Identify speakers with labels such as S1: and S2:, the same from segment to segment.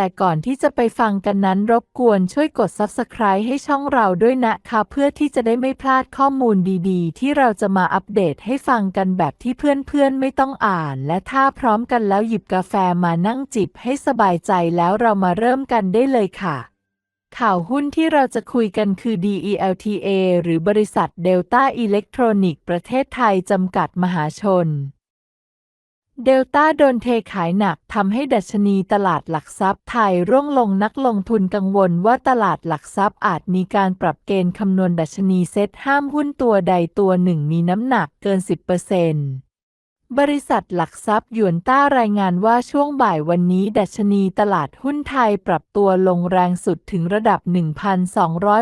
S1: แต่ก่อนที่จะไปฟังกันนั้นรบกวนช่วยกด Subscribe ให้ช่องเราด้วยนะคะเพื่อที่จะได้ไม่พลาดข้อมูลดีๆ ที่เราจะมาอัปเดตให้ฟังกันแบบที่เพื่อนๆไม่ต้องอ่าน และถ้าพร้อมกันแล้วหยิบกาแฟมานั่งจิบให้สบายใจแล้วเรามาเริ่มกันได้เลยค่ะ ข่าวหุ้นที่เราจะคุยกันคือ DELTA หรือบริษัทเดลต้าอิเล็กทรอนิกส์ประเทศไทยจำกัดมหาชน เดลต้าโดนเทขายหนักทำให้ดัชนีตลาดหลักทรัพย์ไทยร่วงลงนักลงทุนกังวลว่าตลาดหลักทรัพย์อาจมีการปรับเกณฑ์คำนวณดัชนีเซ็ตห้ามหุ้นตัวใดตัวหนึ่งมีน้ำหนักเกิน 10%บริษัทหลักทรัพย์หยวนต้ารายงานว่าช่วงบ่ายวันนี้ ดัชนีตลาดหุ้นไทยปรับตัวลงแรงสุดถึงระดับ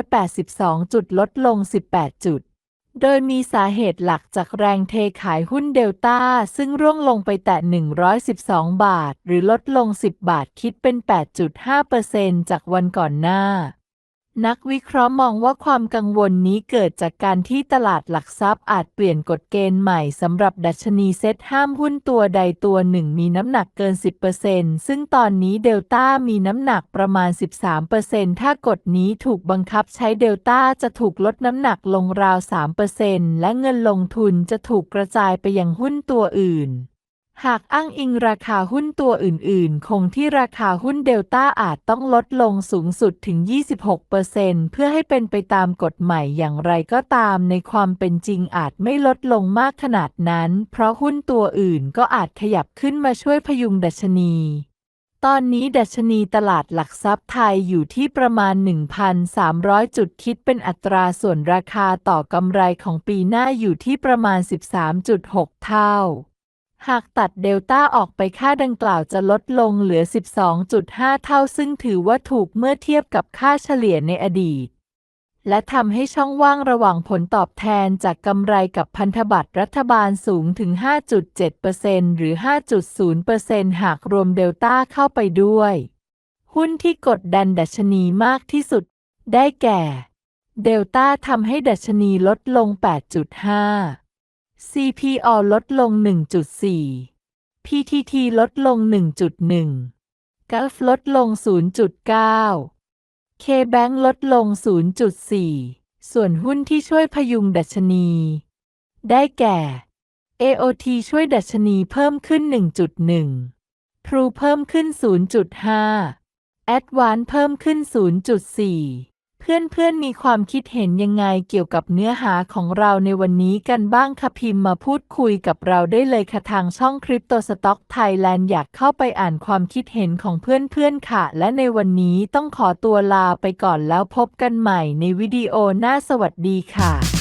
S1: 1,282 จุดลดลง 18 จุด โดยมีสาเหตุหลักจากแรงเทขายหุ้นเดลต้า ซึ่งร่วงลงไปแต่ 112 บาท หรือลดลง 10 บาทคิดเป็น 8.5%จากวันก่อนหน้า นักวิเคราะห์มองว่าความกังวลนี้เกิดจากการที่ตลาดหลักทรัพย์อาจเปลี่ยนกฎเกณฑ์ใหม่สำหรับดัชนีเซ็ตห้ามหุ้นตัวใดตัวหนึ่งมีน้ำหนักเกิน 10%ซึ่งตอนนี้เดลต้ามีน้ำหนักประมาณ 13%ถ้ากฎนี้ถูกบังคับใช้เดลต้าจะถูกลดน้ำหนักลงราว 3%และเงินลงทุนจะถูกกระจายไปยังหุ้นตัวอื่น หากอ้างอิงราคาหุ้นตัวอื่น ๆ คงที่ราคาหุ้นเดลต้าอาจต้องลดลงสูงสุดถึง 26%เพื่อให้เป็นไปตามกฎใหม่อย่างไรก็ตามในความเป็นจริงอาจไม่ลดลงมากขนาดนั้น เพราะหุ้นตัวอื่นก็อาจขยับขึ้นมาช่วยพยุงดัชนี ตอนนี้ดัชนีตลาดหลักทรัพย์ไทยอยู่ที่ประมาณ 1,300 จุดคิดเป็นอัตราส่วนราคาต่อกำไรของปีหน้าอยู่ที่ประมาณ 13.6 เท่า หากตัดเดลต้าออกไปค่าดังกล่าวจะลดลงเหลือ 12.5 เท่า ซึ่งถือว่าถูกเมื่อเทียบกับค่าเฉลี่ยในอดีต และทำให้ช่องว่างระหว่างผลตอบแทนจากกำไรกับพันธบัตรรัฐบาลสูงถึง 5.7%หรือ 5.0%หากรวมเดลต้าเข้าไปด้วย หุ้นที่กดดันดัชนีมากที่สุด ได้แก่ เดลต้าทำให้ดัชนีลดลง 8.5 CPO ลดลง 1.4 PTT ลดลง 1.1 Gulf ลดลง 0.9 KBank ลดลง 0.4 ส่วนหุ้นที่ช่วยพยุงดัชนี ได้แก่ AOT ช่วยดัชนีเพิ่มขึ้น 1.1 True เพิ่มขึ้น 0.5 Advance เพิ่มขึ้น 0.4 เพื่อนๆ มีความคิดเห็นยังไงเกี่ยวกับเนื้อหาของเราในวันนี้กันบ้างคะพิมพ์มาพูดคุยกับเราได้เลยค่ะทางช่องคริปโตสต็อกไทยแลนด์อยากเข้าไปอ่านความคิดเห็นของเพื่อนๆ ค่ะ และในวันนี้ต้องขอตัวลาไปก่อนแล้วพบกันใหม่ในวิดีโอหน้าสวัสดีค่ะ